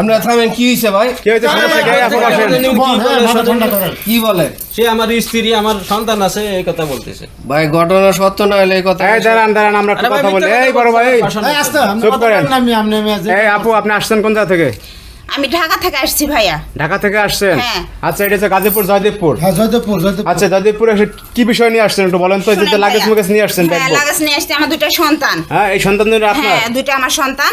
আপনারা থামেন কি হয়েছে ভাই? কি বলে সে আমার স্ত্রী আমার সন্তান আছে এই কথা বলতেছে। ভাই ঘটনা সত্য না হলে এই কথা এই দাঁড়ান দাঁড়ান আমরা একটু কথা বলি। এই বড় ভাই চুপ করেন। এই আপু আপনি আসছেন কোন জায়গা থেকে? আমি ঢাকা থেকে আসছি ভাইয়া। ঢাকা থেকে আসছেন? হ্যাঁ। আচ্ছা এটা হচ্ছে গাজীপুর জয়দেবপুর। হ্যাঁ জয়দেবপুর জয়দেবপুর। আচ্ছা জয়দেবপুর এসে কি বিষয় নিয়ে আসছেন একটু বলেন তো? এই যে লাগেজ মুগেজ নিয়ে আসছেন হ্যাঁ লাগেজ নিয়ে আসছি আমার দুটো সন্তান। হ্যাঁ এই সন্তান আপনার? হ্যাঁ দুটো আমার সন্তান।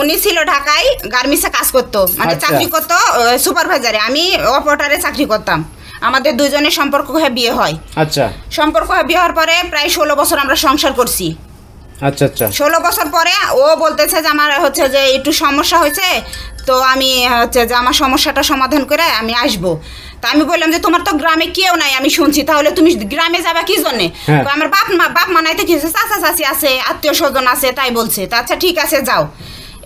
উনি ছিল ঢাকায় গার্মেন্টসে কাজ করতো মানে আচ্ছা। চাকরি করতো সুপারভাইজারে আমি অপারেটারে চাকরি করতাম। আমাদের দুজনের সম্পর্ক হয়ে বিয়ে হয়। আচ্ছা। সম্পর্ক হয়ে বিয়ে হওয়ার পরে প্রায় ষোলো বছর আমরা সংসার করছি। আচ্ছা আচ্ছা। ষোলো বছর পরে ও বলতেছে যে আমার হচ্ছে যে একটু সমস্যা হয়েছে তো আমি হচ্ছে যে আমার সমস্যাটা সমাধান করে আমি আসব। তা আমি বললাম যে তোমার তো গ্রামে কেউ নাই আমি শুনছি। তাহলে তুমি গ্রামে যাবা কি জন্যে? হ্যাঁ। কয়, আমার বাপ মা বাপ মা নাই তো কি চাচা চাচি আছে আত্মীয় স্বজন আছে তাই বলছে। তা আচ্ছা ঠিক আছে যাও।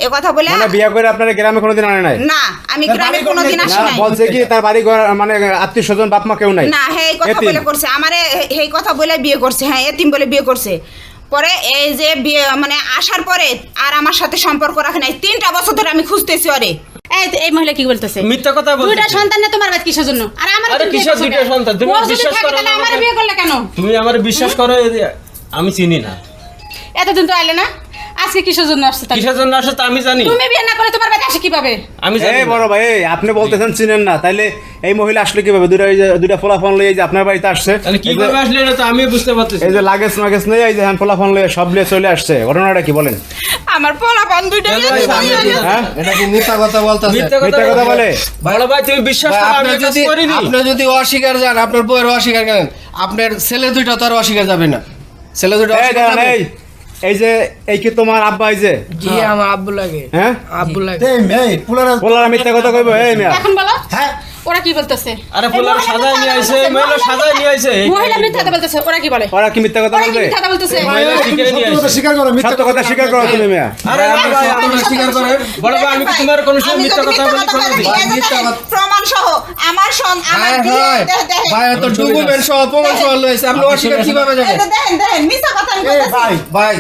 এ কথা বলে মানে বিয়ে করে আপনারা গ্রামে কোনোদিন আনে নাই? না আমি গ্রামে কোনোদিন আসি নাই। বলছে কি তার বাড়ি মানে আত্মীয় স্বজন বাপ মা কেউ নাই। না হ্যাঁ এই কথা বলে করছে। আমারে এই কথা বলে বিয়ে করছে হ্যাঁ এতিম বলে বিয়ে করছে। পরে এই যে বিয়ে মানে আসার পরে আর আমার সাথে সম্পর্ক রাখে নাই। তিনটা বছর ধরে আমি খুঁজতেছি ওরে। এই এই মহিলা কি বলতেছে? মিথ্যা কথা দুইটা সন্তান নিয়ে তোমার বাদ কিসের জন্য? আর আমার আরে কিসের দুইটা সন্তান? তুমি বিশ্বাস করো না আমার বিয়ে করলে কেন? তুমি আমার বিশ্বাস করো আমি চিনি না। এতদিন তো আইলে না? আজকে কিসের জন্য আসছে তাহলে? কিসের জন্য আসে তা আমি জানি। তুমি বিয়ে না করে তোমার বাড়ি আসে কীভাবে? আমি জানি। এই বড় ভাই এই, আপনি বলতেছেন চিনেন না। তাইলে এই মহিলা আসলে কীভাবে? যে দুটা ফলাফল লয়ে যে আপনার বাড়িতে আসছে। তাহলে এই যে- কীভাবে আসলে এটা তো আমি বুঝতে পারতেছি। এই যে লাগেজ মাগেজ নেই এই যে হ্যান্ড ফলাফল লয়ে সব লিয়ে চলে আসছে। ঘটনাটা কি বলেন? আমার পোলা দুইটা হ্যাঁ? এটা কি মিথ্যা কথা বলতেছে? মিথ্যা মিথ্যা কথা বলে। বড় ভাই তুমি বিশ্বাস করো আমি আপনি কাজ যদি করিনি। আপনি যদি অস্বীকার যান আপনার বউয়ের অস্বীকার করেন। আপনার ছেলে দুইটা তো আর অস্বীকার যাবে না। ছেলে দুইটা এই অস্বীকার দাঁড়ান, যাবে? এই। এই যে এই কি তোমার আব্বা এই যে? জি আমার আব্বু লাগে। হ্যাঁ? আব্বু লাগে। এই মেয়ে পুলারা বলার মিথ্যা কথা কইবো এই মিয়া। এখন বলো হ্যাঁ। ওরা কি বলতেছে? আরে পোলার সাজায় নিয়ে মিথ্যা আইছে কথা মহিলা। সাজায় নিয়ে আইছে। মহিলা মিথ্যা কথা বলতেছে ওরা কি বলে? ওরা কি মিথ্যা কথা বলবে? মিথ্যা কথা বলতেছে? মহিলা তুমি নিয়ে আইছে। স্বীকার করো মিথ্যা কথা স্বীকার করো তুমি মিয়া। আরে আপনি ভাই, সত্য স্বীকার করেন বড় ভাই আমি তোমার কোনো সময় মিথ্যা কথা বলি মিথ্যা কথা সহ আমার সন আমার হ্যাঁ। হয়। ভাই তো ডকুমেন্ট সহ প্রমাণ সহ আপনি অস্বীকার কীভাবে যাবেন? দেখেন দেখেন মিথ্যা কথা আমি ভাই ভাই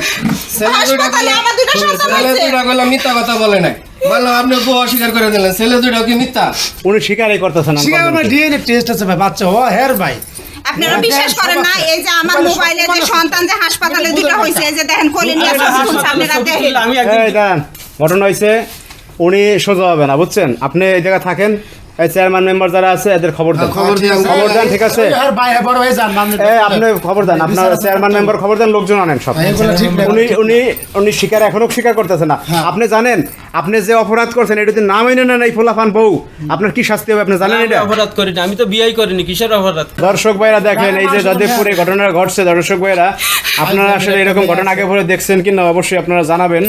ছেলে হাসপাতালে আমার দুইটা সন্তান ছেলে। দুইটা মিথ্যা কথা বলে নাই। বললাম আপনি বউ অস্বীকার করে দিলেন। ছেলে দুইটা কি মিথ্যা? উনি স্বীকারই করতেছেন না স্বীকার করো ডিএনএ টেস্ট আছে ভাই বাচ্চা। ও হের ভাই। আপনারা হ্যাঁ, বিশ্বাস করেন না এই যে আমার মোবাইলে যে সন্তান যে হাসপাতালে দুটো হয়েছে এই যে দেখেন কোলে নিয়ে আরে সব শুনছে হাসপাতালে আপনারা দেখেন তুললে আমি একদিন এই দাঁড়ান ঘটনা হয়েছে উনি সোজা হবে না বুঝছেন? আপনি এই জায়গায় থাকেন এই চেয়ারম্যান মেম্বার যারা আছে এদের খবর দেন। খবর দেন ঠিক আছে? হ্যাঁ আপনি খবর দেন আপনার চেয়ারম্যান মেম্বার খবর দেন লোকজন আনেন সব। না উনি উনি উনি স্বীকার এখনও স্বীকার করতেছে না। আপনি জানেন আপনি যে অপরাধ করছেন এটা যদি না মেনে নেন এই ফোলাফান বউ আপনার কি শাস্তি হবে আপনি জানেন এটা? অপরাধ করিনি আমি তো বিয়েই করিনি কিসের অপরাধ? দর্শক ভাইরা দেখেন এই যে যাদবপুরে ঘটনা ঘটছে দর্শক ভাইরা আপনারা আসলে এরকম ঘটনা আগে পরে দেখছেন কিনা অবশ্যই আপনারা জানাবেন।